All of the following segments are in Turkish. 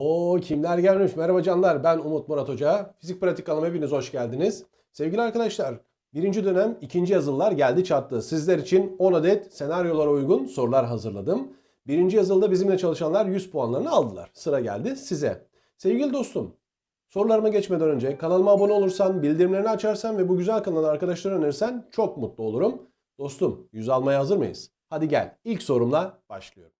O kimler gelmiş? Merhaba canlar. Ben Umut Murat Hoca. Fizik pratik kanalıma hepiniz hoş geldiniz. Sevgili arkadaşlar, birinci dönem ikinci yazılılar geldi çattı. Sizler için 10 adet senaryolara uygun sorular hazırladım. Birinci yazılıda bizimle çalışanlar 100 puanlarını aldılar. Sıra geldi size. Sevgili dostum, sorularıma geçmeden önce kanalıma abone olursan, bildirimlerini açarsan ve bu güzel kanalı arkadaşlara önerirsen çok mutlu olurum. Dostum, 100 almaya hazır mıyız? Hadi gel. İlk sorumla başlıyorum.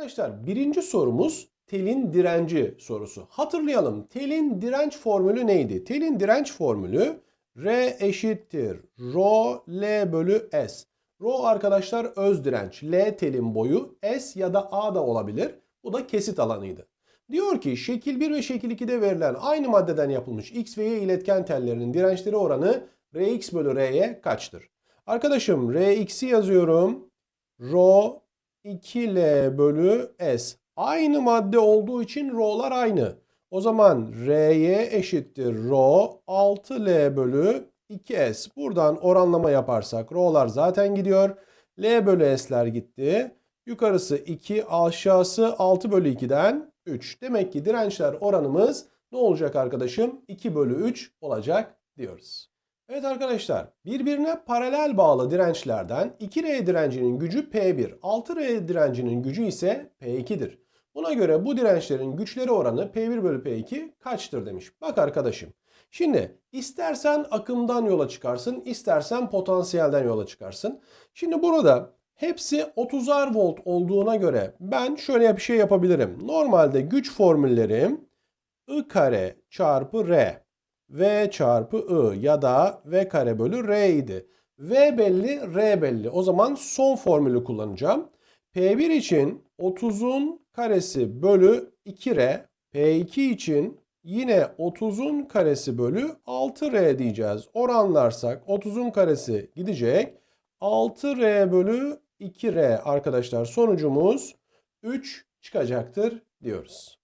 Arkadaşlar birinci sorumuz telin direnci sorusu. Hatırlayalım telin direnç formülü neydi? Telin direnç formülü R eşittir rho L bölü S. Rho arkadaşlar öz direnç. L telin boyu S ya da A da olabilir. Bu da kesit alanıydı. Diyor ki şekil 1 ve şekil 2'de verilen aynı maddeden yapılmış X ve Y iletken tellerinin dirençleri oranı Rx bölü R'ye kaçtır? Arkadaşım Rx'i yazıyorum. Rho 2L bölü S. Aynı madde olduğu için R'lar aynı. O zaman R'ye eşittir Rho 6L bölü 2S. Buradan oranlama yaparsak R'lar zaten gidiyor. L bölü S'ler gitti. Yukarısı 2, aşağısı 6 bölü 2'den 3. Demek ki dirençler oranımız ne olacak arkadaşım? 2 bölü 3 olacak diyoruz. Evet arkadaşlar birbirine paralel bağlı dirençlerden 2R direncinin gücü P1, 6R direncinin gücü ise P2'dir. Buna göre bu dirençlerin güçleri oranı P1 bölü P2 kaçtır demiş. Bak arkadaşım şimdi istersen akımdan yola çıkarsın istersen potansiyelden yola çıkarsın. Şimdi burada hepsi 30'ar volt olduğuna göre ben şöyle bir şey yapabilirim. Normalde güç formüllerim I kare çarpı R. V çarpı I ya da V kare bölü R idi. V belli, R belli. O zaman son formülü kullanacağım. P1 için 30'un karesi bölü 2R. P2 için yine 30'un karesi bölü 6R diyeceğiz. Oranlarsak 30'un karesi gidecek. 6R bölü 2R arkadaşlar sonucumuz 3 çıkacaktır diyoruz.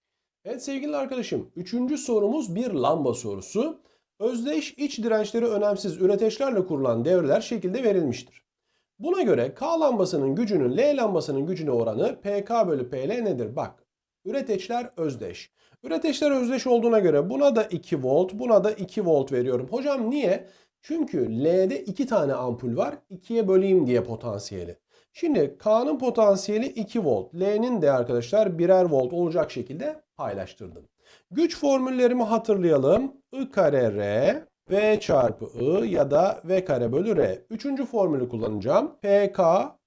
Evet sevgili arkadaşım, üçüncü sorumuz bir lamba sorusu. Özdeş iç dirençleri önemsiz üreteçlerle kurulan devreler şekilde verilmiştir. Buna göre K lambasının gücünün L lambasının gücüne oranı PK bölü PL nedir? Bak, üreteçler özdeş. Üreteçler özdeş olduğuna göre buna da 2 volt, buna da 2 volt veriyorum. Hocam niye? Çünkü L'de 2 tane ampul var, 2'ye böleyim diye potansiyeli. Şimdi K'nın potansiyeli 2 volt. L'nin de arkadaşlar birer volt olacak şekilde paylaştırdım. Güç formüllerimi hatırlayalım. I kare R, V çarpı I ya da V kare bölü R. Üçüncü formülü kullanacağım. PK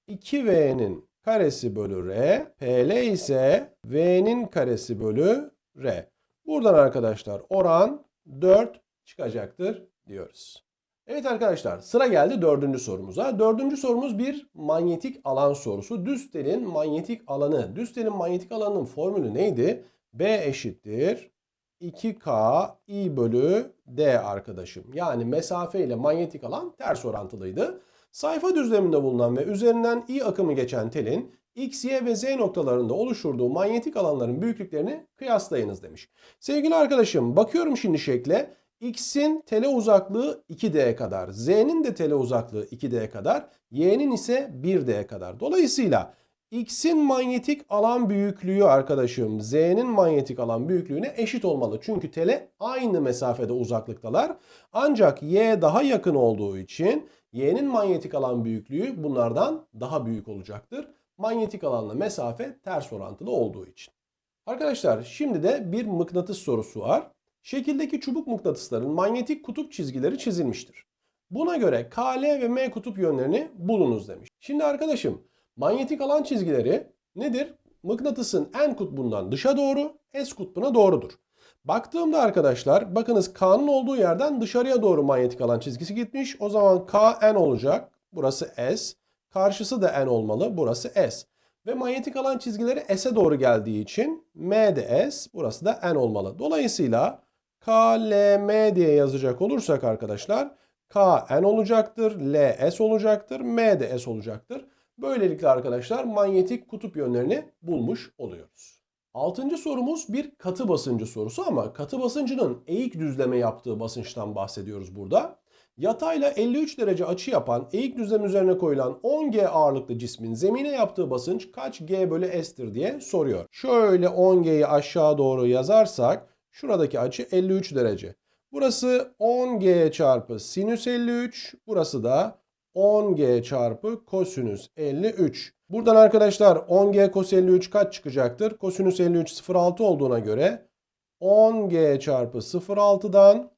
2V'nin karesi bölü R. PL ise V'nin karesi bölü R. Buradan arkadaşlar oran 4 çıkacaktır diyoruz. Evet arkadaşlar sıra geldi dördüncü sorumuza. Dördüncü sorumuz bir manyetik alan sorusu. Düz telin manyetik alanı. Düz telin manyetik alanının formülü neydi? B eşittir 2K I bölü D arkadaşım. Yani mesafe ile manyetik alan ters orantılıydı. Sayfa düzleminde bulunan ve üzerinden I akımı geçen telin X, Y ve Z noktalarında oluşturduğu manyetik alanların büyüklüklerini kıyaslayınız demiş. Sevgili arkadaşım bakıyorum şimdi şekle. X'in tele uzaklığı 2D kadar, Z'nin de tele uzaklığı 2D kadar, Y'nin ise 1D kadar. Dolayısıyla X'in manyetik alan büyüklüğü arkadaşım Z'nin manyetik alan büyüklüğüne eşit olmalı. Çünkü tele aynı mesafede uzaklıktalar. Ancak Y daha yakın olduğu için Y'nin manyetik alan büyüklüğü bunlardan daha büyük olacaktır. Manyetik alanla mesafe ters orantılı olduğu için. Arkadaşlar şimdi de bir mıknatıs sorusu var. Şekildeki çubuk mıknatısların manyetik kutup çizgileri çizilmiştir. Buna göre KL ve M kutup yönlerini bulunuz demiş. Şimdi arkadaşım manyetik alan çizgileri nedir? Mıknatısın N kutbundan dışa doğru, S kutbuna doğrudur. Baktığımda arkadaşlar bakınız K'nın olduğu yerden dışarıya doğru manyetik alan çizgisi gitmiş. O zaman K N olacak. Burası S. Karşısı da N olmalı. Burası S. Ve manyetik alan çizgileri S'e doğru geldiği için M de S, burası da N olmalı. Dolayısıyla K, L, M diye yazacak olursak arkadaşlar K, N olacaktır, L, S olacaktır, M de S olacaktır. Böylelikle arkadaşlar manyetik kutup yönlerini bulmuş oluyoruz. Altıncı sorumuz bir katı basıncı sorusu ama katı basıncının eğik düzleme yaptığı basınçtan bahsediyoruz burada. Yatayla 53 derece açı yapan eğik düzlem üzerine koyulan 10G ağırlıklı cismin zemine yaptığı basınç kaç G bölü S'tir diye soruyor. Şöyle 10G'yi aşağı doğru yazarsak şuradaki açı 53 derece. Burası 10G çarpı sinüs 53. Burası da 10G çarpı kosinüs 53. Buradan arkadaşlar 10G kos 53 kaç çıkacaktır? Kosinüs 53 0,6 olduğuna göre 10G çarpı 0,6'dan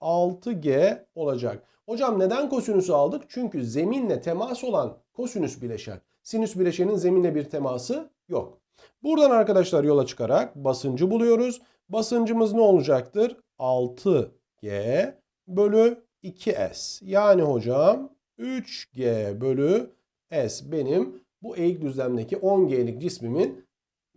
6G olacak. Hocam neden kosinüsü aldık? Çünkü zeminle temas olan kosinüs bileşen. Sinüs bileşenin zeminle bir teması yok. Buradan arkadaşlar yola çıkarak basıncı buluyoruz. Basıncımız ne olacaktır? 6G bölü 2S. Yani hocam 3G bölü S benim bu eğik düzlemdeki 10G'lik cismimin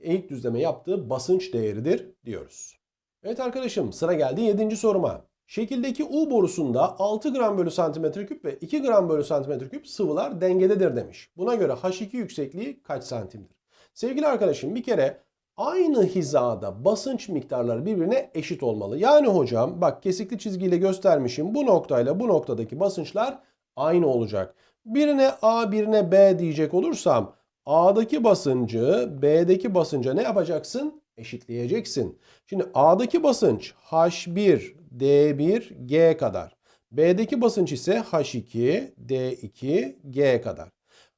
eğik düzleme yaptığı basınç değeridir diyoruz. Evet arkadaşım sıra geldi 7. soruma. Şekildeki U borusunda 6 gram bölü santimetre küp ve 2 gram bölü santimetre küp sıvılar dengededir demiş. Buna göre H2 yüksekliği kaç santimdir? Sevgili arkadaşım bir kere aynı hizada basınç miktarları birbirine eşit olmalı. Yani hocam bak kesikli çizgiyle göstermişim bu noktayla bu noktadaki basınçlar aynı olacak. Birine A birine B diyecek olursam A'daki basıncı B'deki basınca ne yapacaksın? Eşitleyeceksin. Şimdi A'daki basınç H1, D1, G kadar. B'deki basınç ise H2, D2, G kadar.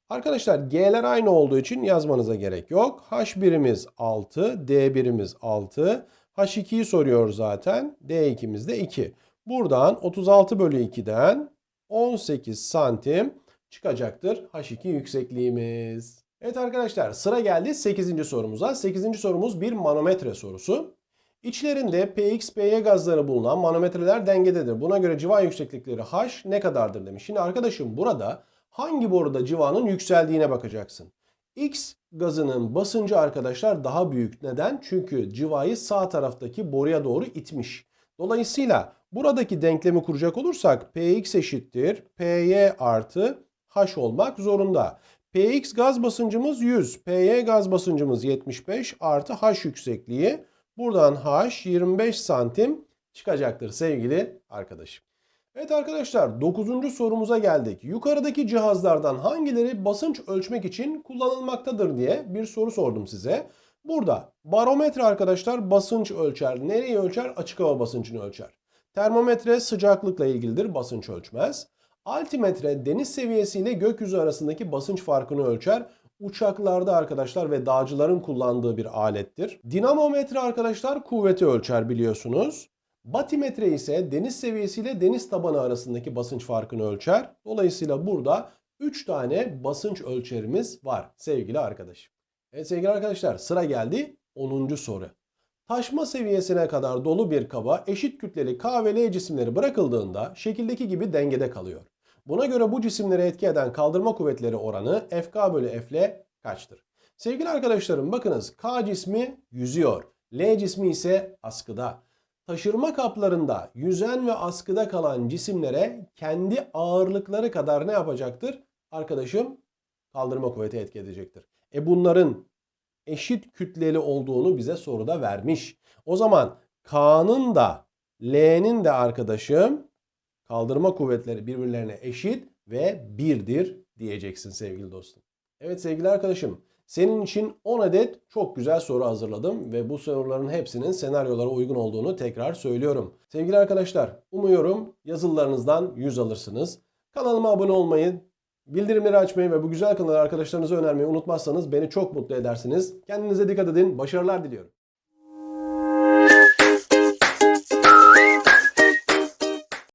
Arkadaşlar G'ler aynı olduğu için yazmanıza gerek yok. H1'imiz 6, D1'imiz 6. H2'yi soruyor zaten. D2'miz de 2. Buradan 36 bölü 2'den 18 santim çıkacaktır H2 yüksekliğimiz. Evet arkadaşlar sıra geldi 8. sorumuza. 8. sorumuz bir manometre sorusu. İçlerinde PX, PY gazları bulunan manometreler dengededir. Buna göre civa yükseklikleri H ne kadardır demiş. Şimdi arkadaşım burada hangi boruda civanın yükseldiğine bakacaksın. X gazının basıncı arkadaşlar daha büyük. Neden? Çünkü civayı sağ taraftaki boruya doğru itmiş. Dolayısıyla buradaki denklemi kuracak olursak Px eşittir Py artı H olmak zorunda. Px gaz basıncımız 100, Py gaz basıncımız 75 artı H yüksekliği. Buradan H 25 santim çıkacaktır sevgili arkadaşım. Evet arkadaşlar 9. sorumuza geldik. Yukarıdaki cihazlardan hangileri basınç ölçmek için kullanılmaktadır diye bir soru sordum size. Burada barometre arkadaşlar basınç ölçer. Nereyi ölçer? Açık hava basıncını ölçer. Termometre sıcaklıkla ilgilidir, basınç ölçmez. Altimetre deniz seviyesiyle gökyüzü arasındaki basınç farkını ölçer. Uçaklarda arkadaşlar ve dağcıların kullandığı bir alettir. Dinamometre arkadaşlar kuvveti ölçer biliyorsunuz. Batimetre ise deniz seviyesiyle deniz tabanı arasındaki basınç farkını ölçer. Dolayısıyla burada 3 tane basınç ölçerimiz var sevgili arkadaşım. Evet sevgili arkadaşlar sıra geldi 10. soru. Taşma seviyesine kadar dolu bir kaba eşit kütleli K ve L cisimleri bırakıldığında şekildeki gibi dengede kalıyor. Buna göre bu cisimleri etki eden kaldırma kuvvetleri oranı FK bölü Fl kaçtır? Sevgili arkadaşlarım bakınız K cismi yüzüyor. L cismi ise askıda. Taşırma kaplarında yüzen ve askıda kalan cisimlere kendi ağırlıkları kadar ne yapacaktır? Arkadaşım kaldırma kuvveti etki edecektir. E bunların eşit kütleli olduğunu bize soruda vermiş. O zaman K'nın da L'nin de arkadaşım kaldırma kuvvetleri birbirlerine eşit ve birdir diyeceksin sevgili dostum. Evet sevgili arkadaşım senin için 10 adet çok güzel soru hazırladım ve bu soruların hepsinin senaryolara uygun olduğunu tekrar söylüyorum. Sevgili arkadaşlar umuyorum yazılarınızdan 100 alırsınız. Kanalıma abone olmayı, bildirimleri açmayı ve bu güzel kanalı arkadaşlarınıza önermeyi unutmazsanız beni çok mutlu edersiniz. Kendinize dikkat edin. Başarılar diliyorum.